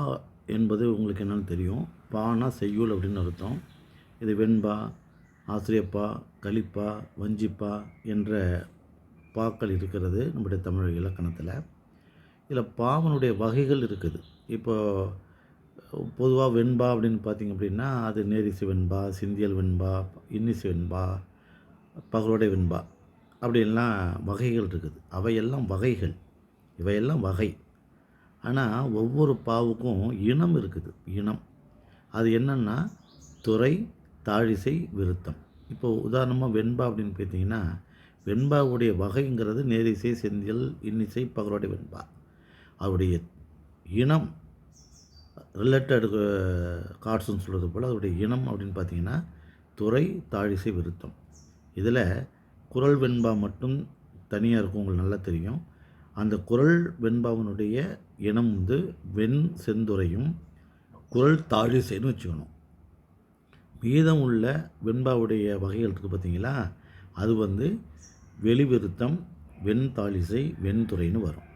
பா என்பது உங்களுக்கு என்னென்னு தெரியும். பானா செய்யுள் அப்படின்னு அர்த்தம். இது வெண்பா ஆசிரியப்பா கலிப்பா வஞ்சிப்பா என்ற பாக்கள் இருக்கிறது நம்முடைய தமிழ் இலக்கணத்தில். இதில் பாவனுடைய வகைகள் இருக்குது. இப்போ பொதுவாக வெண்பா அப்படின்னு பார்த்தீங்க அப்படின்னா அது நேரிசு வெண்பா சிந்தியல் வெண்பா இன்னிசு வெண்பா பகலோடை வெண்பா அப்படின்லாம் வகைகள் இருக்குது. அவையெல்லாம் வகைகள். இவையெல்லாம் வகை. ஆனால் ஒவ்வொரு பாவுக்கும் இனம் இருக்குது. இனம். அது என்னென்னா துறை தாழிசை விருத்தம். இப்போ உதாரணமாக வெண்பா அப்படின்னு பார்த்தீங்கன்னா வெண்பாவுடைய வகைங்கிறது நேரிசை செந்தியல் இன்னிசை பகலோடைய வெண்பா. அவருடைய இனம் ரிலேட்டடு கார்ட்ஸ்னு சொல்கிறது போல் அதோடைய இனம் அப்படின்னு பார்த்தீங்கன்னா துறை தாழிசை விருத்தம். இதில் குரல் வெண்பா மட்டும் தனியாக இருக்கும் உங்களுக்கு நல்லா தெரியும். அந்த குரல் வெண்பாவினுடைய இனம் வந்து வெண் செந்துறையும் குரல் தாழிசைன்னு வச்சுக்கணும். மீதம் உள்ள வெண்பாவுடைய வகைகள் இருக்குது பார்த்தீங்களா? அது வந்து வெளிவிருத்தம் வெண் தாழிசை வெண்துறைன்னு வரும்.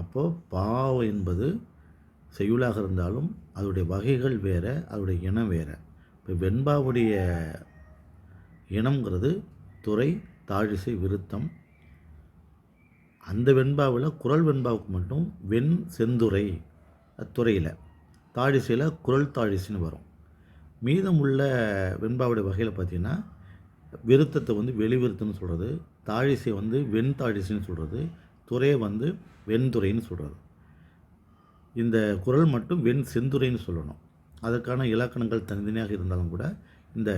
அப்போது பாவ என்பது செய்யுளாக இருந்தாலும் அதோடைய வகைகள் வேறு அதோடைய இனம் வேறு. இப்போ வெண்பாவுடைய இனம்ங்கிறது துறை தாழிசை விருத்தம் அந்த வெண்பாவில் குரல் வெண்பாவுக்கு மட்டும் வெண் செந்துறை துறையில் தாழிசையில் குரல் தாழிசைன்னு வரும். மீதம் உள்ள வெண்பாவுடைய வகையில் பார்த்திங்கன்னா விருத்தத்தை வந்து வெளிவிருத்தம்னு சொல்கிறது தாழிசை வந்து வெண் தாழிசைன்னு சொல்கிறது துறையை வந்து வெண்துறைன்னு சொல்கிறது இந்த குரல் மட்டும் வெண் செந்துறைன்னு சொல்லணும். அதற்கான இலக்கணங்கள் தனித்தனியாக இருந்தாலும் கூட இந்த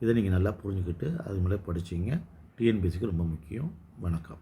இதை நீங்கள் நல்லா புரிஞ்சுக்கிட்டு அது மேலே படிச்சிங்க. டிஎன்பிசிக்கு ரொம்ப முக்கியம். வணக்கம்.